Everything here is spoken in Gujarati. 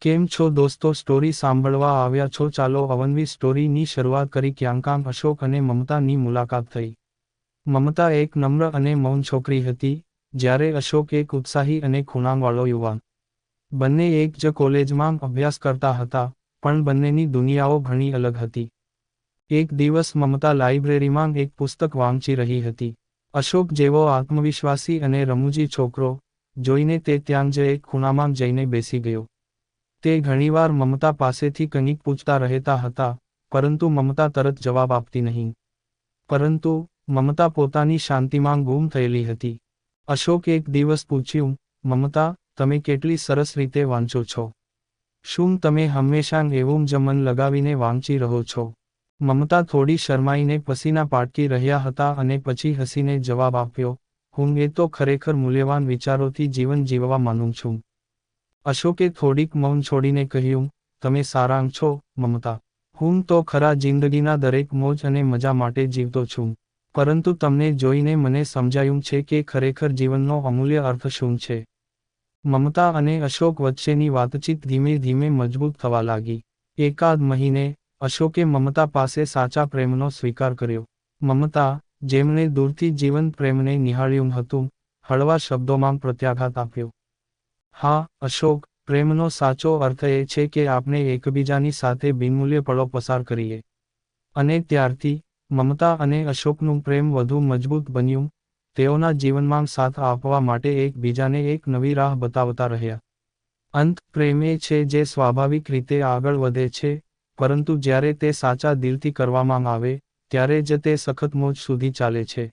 કેમ છો દોસ્તો? સ્ટોરી સાંભળવા આવ્યા છો? ચાલો અવનવી સ્ટોરીની શરૂઆત કરી. ક્યાંકામ અશોક અને મમતાની મુલાકાત થઈ. મમતા એક નમ્ર અને મૌન છોકરી હતી, જ્યારે અશોક એક ઉત્સાહી અને ખૂણાંવાળો યુવાન. બંને એક જ કોલેજમાં અભ્યાસ કરતા હતા, પણ બંનેની દુનિયાઓ ઘણી અલગ હતી. એક દિવસ મમતા લાઇબ્રેરીમાં એક પુસ્તક વાંચી રહી હતી. અશોક જેવો આત્મવિશ્વાસી અને રમૂજી છોકરો, જોઈને તે ત્યાં જ એક ખૂણામાં જઈને બેસી ગયો. તે ઘણીવાર મમતા પાસેથી કંઈક પૂછતા રહેતા હતા, પરંતુ મમતા તરત જવાબ આપતી નહીં. પરંતુ મમતા પોતાની શાંતિમાં ગુમ થયેલી હતી. અશોક, એક દિવસ પૂછ્યું, મમતા, તમે કેટલી સરસ રીતે વાંચો છો? શું તમે હંમેશા એવું જ મન લગાવીને વાંચી રહો છો? મમતા થોડી શરમાઈને પસીના પાટકી રહ્યા હતા અને પછી હસીને જવાબ આપ્યો, હું એ તો ખરેખર મૂલ્યવાન વિચારોથી જીવન જીવવા માનું છું. અશોકે થોડીક મૌન છોડીને કહ્યું, તમે સારાંગ છો, મમતા. હું તો ખરા જિંદગીના દરેક મોજ અને મજા માટે જીવતો છું. પરંતુ તમને જોઈને મને સમજાયું છે કે ખરેખર જીવનનો અમૂલ્ય અર્થ શું છે. મમતા અને અશોક વચ્ચેની વાતચીત ધીમે ધીમે મજબૂત થવા લાગી. એકાદ મહિને, અશોકે મમતા પાસે સાચા પ્રેમનો સ્વીકાર કર્યો. મમતા, જેમણે દૂરથી જીવંત પ્રેમને નિહાળ્યું હતું, હળવા શબ્દોમાં પ્રત્યાઘાત આપ્યો. હા, અશોક, પ્રેમનો સાચો અર્થ એ છે કે આપણે એકબીજાની સાથે બિનમૂલ્ય પળો પસાર કરીએ. અને ત્યારથી, મમતા અને અશોકનું પ્રેમ વધુ મજબૂત બન્યું. તેઓના જીવનમાં સાથ આપવા માટે એકબીજાને એક નવી રાહ બતાવતા રહ્યા. અંત, પ્રેમ એ છે જે સ્વાભાવિક રીતે આગળ વધે છે, પરંતુ જ્યારે તે સાચા દિલથી કરવામાં આવે, ત્યારે જ તે સખત મોજ સુધી ચાલે છે.